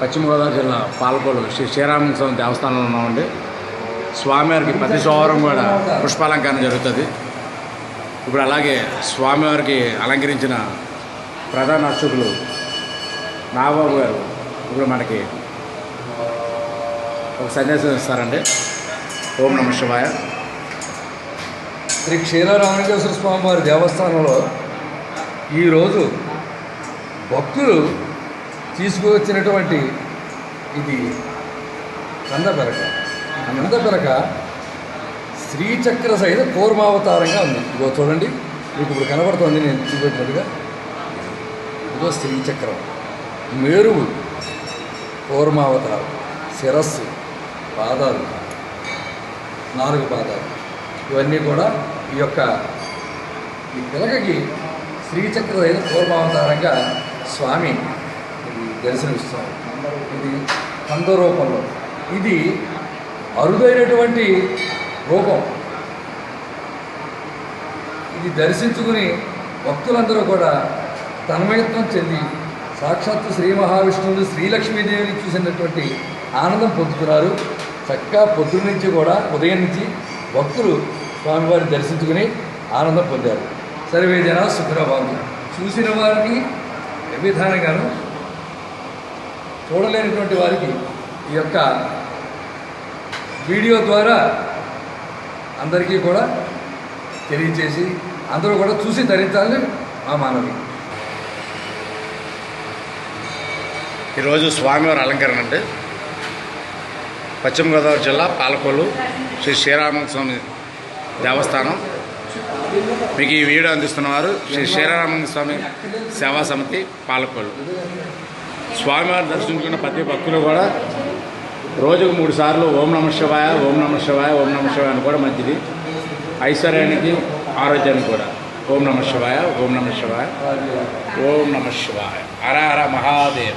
పశ్చిమ గోదావరి జిల్లా పాలకోలు శ్రీ శ్రీరామ స్వామి దేవస్థానంలో ఉన్నామండి. స్వామివారికి ప్రతి సోమవారం కూడా పుష్పాలంకరణ జరుగుతుంది. ఇప్పుడు అలాగే స్వామివారికి అలంకరించిన ప్రధాన అర్చకులు నాగబాబు గారు ఇప్పుడు మనకి ఒక సందేశం ఇస్తారండి. ఓం నమ శివాయ. శ్రీ క్షీరరామలింగేశ్వర స్వామివారి దేవస్థానంలో ఈరోజు భక్తులు తీసుకువచ్చినటువంటి ఇది కందపెరక కందపెరక శ్రీచక్ర సహిత కూర్మావతారంగా ఉంది. ఇదిగో చూడండి మీకు ఇప్పుడు కనబడుతోంది నేను చూపెట్టినట్టుగా. ఇదిగో శ్రీచక్రం. మేరువు కూర్మావతారం శిరస్సు పాదాలు నాలుగు పాదాలు. ఇవన్నీ కూడా ఈ యొక్క ఈ పిలకకి శ్రీచక్ర కూర్మావతారంగా స్వామి ఇది దర్శనమిస్తాం. ఇది కంద రూపంలో ఇది అరుదైనటువంటి రూపం. ఇది దర్శించుకుని భక్తులందరూ కూడా తన్మయత్వం చెంది సాక్షాత్తు శ్రీ మహావిష్ణువుని శ్రీలక్ష్మీదేవిని చూసినటువంటి ఆనందం పొందుతున్నారు. చక్కగా పొద్దున్న నుంచి కూడా ఉదయం నుంచి భక్తులు స్వామివారిని దర్శించుకుని ఆనందం పొందారు. సర్వే జన సుఖరభావం చూసిన వారికి ఏ విధానంగాను చూడలేనటువంటి వారికి ఈ యొక్క వీడియో ద్వారా అందరికీ కూడా తెలియచేసి అందరూ కూడా చూసి ధరించాలని మా మానవి. ఈరోజు స్వామివారి అలంకరణ అండి. పశ్చిమ గోదావరి జిల్లా పాలకోలు శ్రీ శ్రీరామ స్వామి దేవస్థానం. మీకు ఈ వీడియో అందిస్తున్నవారు శ్రీ శ్రీరామ స్వామి సేవా సమితి పాలకోలు స్వామివారి దర్శించుకున్న ప్రతి భక్తులు కూడా రోజుకు మూడు సార్లు ఓం నమ శివాయ ఓం నమ శివాయ ఓం నమ శివాయ అని కూడా మంచిది ఐశ్వర్యానికి ఆరోగ్యానికి కూడా. ఓం నమ శివాయ ఓం నమ శివాయ ఓం నమ శివాయ. హర హర మహాదేవ్.